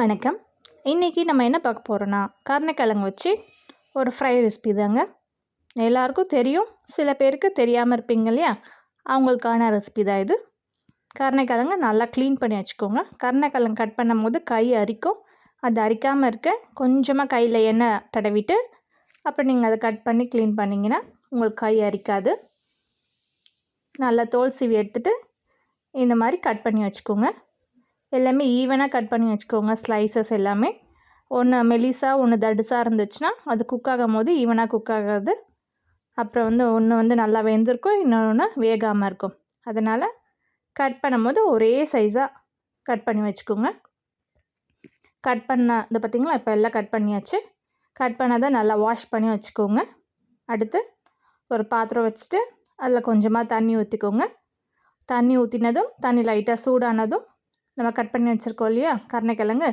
வணக்கம். இன்றைக்கி நம்ம என்ன பார்க்க போகிறோன்னா கருணைக்கிழங்கு வச்சு ஒரு ஃப்ரை ரெசிபி தாங்க. எல்லாருக்கும் தெரியும் சில பேருக்கு தெரியாமல் இருப்பீங்க இல்லையா? அவங்களுக்கான ரெசிபி தான் இது. கருணைக்கிழங்கு நல்லா க்ளீன் பண்ணி வச்சுக்கோங்க. கருணைக்கிழங்கு கட் பண்ணும் போது கை அரிக்கும். அது அரிக்காமல் இருக்க கொஞ்சமாக கையில் எண்ணெய் தடவிட்டு அப்புறம் நீங்கள் அதை கட் பண்ணி க்ளீன் பண்ணிங்கன்னா உங்களுக்கு கை அரிக்காது. நல்லா தோல் சீவி எடுத்துகிட்டு இந்த மாதிரி கட் பண்ணி வச்சுக்கோங்க. எல்லாமே ஈவனாக கட் பண்ணி வச்சுக்கோங்க ஸ்லைசஸ் எல்லாமே. ஒன்று மெலிசாக ஒன்று தடுசாக இருந்துச்சுன்னா அது குக் ஆகும் போது ஈவனாக குக் ஆகாது. அப்புறம் வந்து ஒன்று வந்து நல்லா வெந்திருக்கும் இன்னொன்று வேகாமல் இருக்கும். அதனால் கட் பண்ணும்போது ஒரே சைஸாக கட் பண்ணி வச்சுக்கோங்க. கட் பண்ண இது பார்த்திங்களா? இப்போ எல்லாம் கட் பண்ணியாச்சு. கட் பண்ணதை நல்லா வாஷ் பண்ணி வச்சுக்கோங்க. அடுத்து ஒரு பாத்திரம் வச்சுட்டு அதில் கொஞ்சமாக தண்ணி ஊற்றிக்கோங்க தண்ணி ஊற்றினதும் தண்ணி லைட்டாக சூடானதும் நம்ம கட் பண்ணி வச்சுருக்கோம் இல்லையா? கருணைக்கிழங்கு.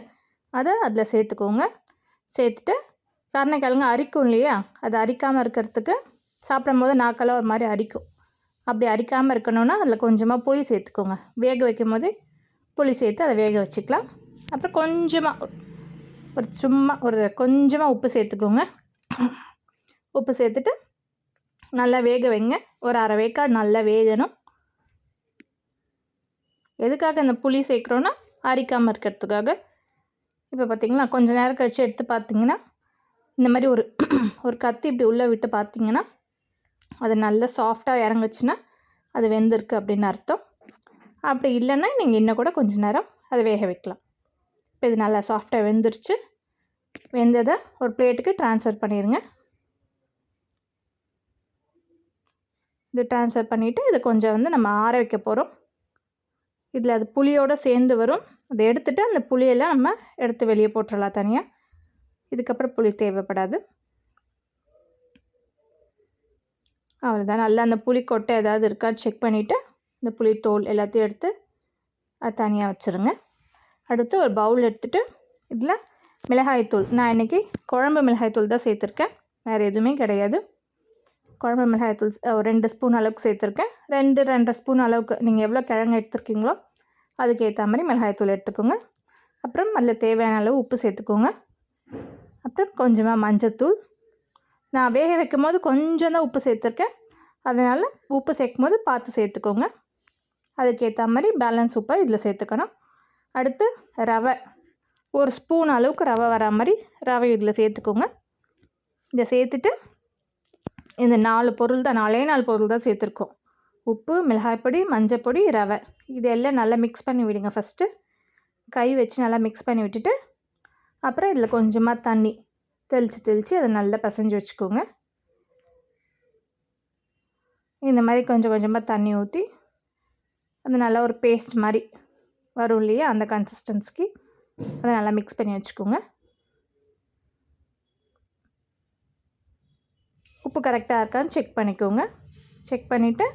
அதை அதில் சேர்த்துக்கோங்க. சேர்த்துட்டு கருணைக்கிழங்கு அரிக்கும் இல்லையா? அது அரிக்காமல் இருக்கிறதுக்கு சாப்பிடும் போது நாக்கெல்லாம் ஒரு மாதிரி அரிக்கும். அப்படி அரிக்காமல் இருக்கணும்னா அதில் கொஞ்சமாக புளி சேர்த்துக்கோங்க. வேக வைக்கும் போது புளி சேர்த்து அதை வேக வச்சுக்கலாம். அப்புறம் கொஞ்சமாக ஒரு சும்மா ஒரு கொஞ்சமாக உப்பு சேர்த்துக்கோங்க. உப்பு சேர்த்துட்டு நல்லா வேக வைங்க. ஒரு அரை வேக்காடு நல்லா வேகணும். எதுக்காக இந்த புளி சேர்க்குறோன்னா அரிக்காமல் இருக்கிறதுக்காக. இப்போ பார்த்திங்களா கொஞ்சம் நேரம் கழித்து எடுத்து பார்த்திங்கன்னா இந்த மாதிரி ஒரு ஒரு கத்தி இப்படி உள்ளே விட்டு பார்த்திங்கன்னா அது நல்லா சாஃப்டாக இறங்குச்சுன்னா அது வெந்திருக்கு அப்படின்னு அர்த்தம். அப்படி இல்லைன்னா நீங்கள் இன்னும் கூட கொஞ்சம் நேரம் அதை வேக வைக்கலாம். இப்போ இது நல்லா சாஃப்டாக வெந்துருச்சு. வெந்ததை ஒரு பிளேட்டுக்கு ட்ரான்ஸ்ஃபர் பண்ணிடுங்க இது ட்ரான்ஸ்ஃபர் பண்ணிவிட்டு இது கொஞ்சம் வந்து நம்ம ஆற வைக்க போகிறோம் இதில் அது புளியோடு சேர்ந்து வரும். அதை எடுத்துகிட்டு அந்த புளியெல்லாம் நம்ம எடுத்து வெளியே போட்டுடலாம் தனியாக இதுக்கப்புறம் புளி தேவைப்படாது. அவ்வளோதான் நல்லா அந்த புளி கொட்டை ஏதாவது இருக்கா செக் பண்ணிவிட்டு இந்த புளி தோல் எல்லாத்தையும் எடுத்து அது தனியாக வச்சுருங்க. அடுத்து ஒரு பவுல் எடுத்துகிட்டு இதில் மிளகாய்த்தூள். நான் இன்றைக்கி குழம்பு மிளகாய்த்தூள் தான் சேர்த்துருக்கேன். வேறு எதுவுமே கிடையாது. குழம்பு மிளகாய்த்தூள் ஒரு ரெண்டு ஸ்பூன் அளவுக்கு சேர்த்துருக்கேன். ரெண்டு ரெண்டரை ஸ்பூன் அளவுக்கு நீங்கள் எவ்வளோ கிழங்கு எடுத்துருக்கீங்களோ அதுக்கேற்ற மாதிரி மிளகாய்த்தூள் எடுத்துக்கோங்க. அப்புறம் அதில் தேவையான அளவு உப்பு சேர்த்துக்கோங்க. அப்புறம் கொஞ்சமாக மஞ்சத்தூள் நான் வேக வைக்கும் போது கொஞ்சம் தான் உப்பு சேர்த்துருக்கேன். அதனால் உப்பு சேர்க்கும் போது பார்த்து சேர்த்துக்கோங்க. அதுக்கேற்ற மாதிரி பேலன்ஸ் உப்பை இதில் சேர்த்துக்கணும். அடுத்து ரவை. ஒரு ஸ்பூன் அளவுக்கு ரவை வரா மாதிரி ரவை இதில் சேர்த்துக்கோங்க. இதை சேர்த்துட்டு இந்த நாலு பொருள் தான் நாலே நாலு பொருள் தான் சேர்த்துருக்கோம். உப்பு மிளகாய்ப்பொடி மஞ்சப்பொடி ரவை. இது எல்லாம் நல்லா மிக்ஸ் பண்ணி விடுங்க ஃபஸ்ட்டு கை வச்சு நல்லா மிக்ஸ் பண்ணி விட்டுட்டு அப்புறம் இதில் கொஞ்சமாக தண்ணி தெளித்து தெளித்து அதை நல்லா பசைஞ்சு வச்சுக்கோங்க. இந்த மாதிரி கொஞ்சம் கொஞ்சமாக தண்ணி ஊற்றி அது நல்லா ஒரு பேஸ்ட் மாதிரி வரும் இல்லையா அந்த கன்சிஸ்டன்சிக்கு அதை நல்லா மிக்ஸ் பண்ணி வச்சுக்கோங்க. உப்பு கரெக்டாக இருக்கான்னு செக் பண்ணிக்கோங்க. செக் பண்ணிவிட்டு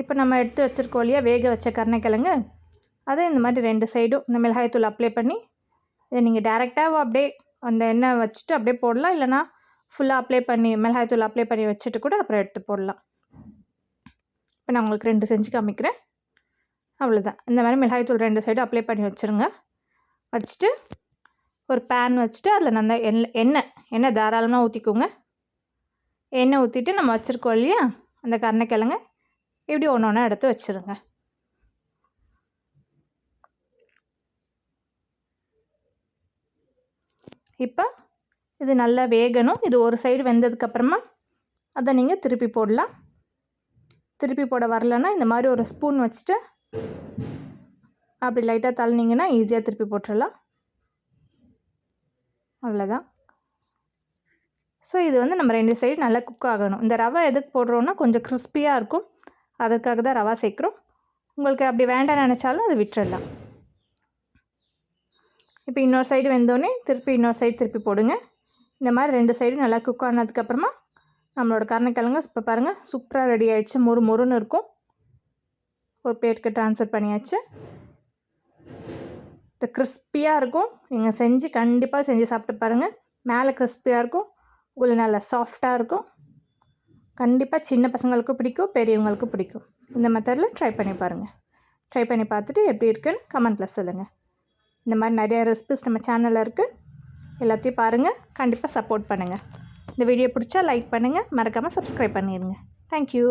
இப்போ நம்ம எடுத்து வச்சுருக்கோம் இல்லையா வேக வச்ச கருணைக்கிழங்கு. அதை இந்த மாதிரி ரெண்டு சைடும் இந்த மிளகாய்த்தூள் அப்ளை பண்ணி இதை நீங்கள் டேரெக்டாக அப்படியே அந்த எண்ணெய் வச்சுட்டு அப்படியே போடலாம். இல்லைனா ஃபுல்லாக அப்ளை பண்ணி மிளகாய்த்தூள் அப்ளை பண்ணி வச்சுட்டு கூட அப்புறம் எடுத்து போடலாம். இப்போ நான் உங்களுக்கு ரெண்டு செஞ்சு காமிக்கிறேன். அவ்வளோதான் இந்த மாதிரி மிளகாய்த்தூள் ரெண்டு சைடும் அப்ளை பண்ணி வச்சுருங்க. வச்சுட்டு ஒரு பேன் வச்சுட்டு அதில் நல்லா எண்ணெய் எண்ணெய் எண்ணெய் தாராளமாக ஊற்றிக்கோங்க எண்ணெய் ஊற்றிட்டு நம்ம வச்சுருக்கோம் இல்லையா? அந்த கருணைக்கிழங்க இப்படி ஒன்று ஒன்றா எடுத்து வச்சுருங்க. இப்போ இது நல்லா வேகணும். இது ஒரு சைடு வெந்ததுக்கப்புறமா அதை நீங்கள் திருப்பி போடலாம். திருப்பி போட வரலன்னா இந்த மாதிரி ஒரு ஸ்பூன் வச்சுட்டு அப்படி லைட்டாக தள்ளினீங்கன்னா ஈஸியாக திருப்பி போட்டுடலாம் அவ்வளோதான் ஸோ இது வந்து நம்ம ரெண்டு சைடு நல்லா குக் ஆகணும். இந்த ரவை எதுக்கு போடுறோன்னா கொஞ்சம் கிறிஸ்பியாக இருக்கும். அதுக்காக தான் ரவா சேர்க்குறோம். உங்களுக்கு அப்படி வேண்டாம் நினச்சாலும் அது விட்டுடலாம் இப்போ இன்னொரு சைடு வெந்தோடனே திருப்பி இன்னொரு சைடு திருப்பி போடுங்க. இந்த மாதிரி ரெண்டு சைடும் நல்லா குக் ஆனதுக்கப்புறமா நம்மளோட கருணைக்கிழங்கு இப்போ பாருங்கள் சூப்பராக ரெடி ஆகிடுச்சு மொறு மொறுன்னு இருக்கும். ஒரு பிளேட்டுக்கு ட்ரான்ஸ்ஃபர் பண்ணியாச்சு. இந்த கிறிஸ்பியாக இருக்கும். நீங்கள் செஞ்சு கண்டிப்பாக செஞ்சு சாப்பிட்டு பாருங்கள் மேலே கிறிஸ்பியாக இருக்கும். உங்களுக்கு நல்லா சாஃப்டாக இருக்கும். கண்டிப்பாக சின்ன பசங்களுக்கும் பிடிக்கும் பெரியவங்களுக்கும் பிடிக்கும். இந்த மெத்தடில் ட்ரை பண்ணி பாருங்கள் ட்ரை பண்ணி பார்த்துட்டு எப்படி இருக்குன்னு கமெண்ட்டில் சொல்லுங்கள் இந்த மாதிரி நிறையா ரெசிபிஸ் நம்ம சேனலில் இருக்குது எல்லாத்தையும் பாருங்கள் கண்டிப்பாக சப்போர்ட் பண்ணுங்கள் இந்த வீடியோ பிடிச்சா லைக் பண்ணுங்கள் மறக்காமல் சப்ஸ்கிரைப் பண்ணிடுங்க தேங்க்யூ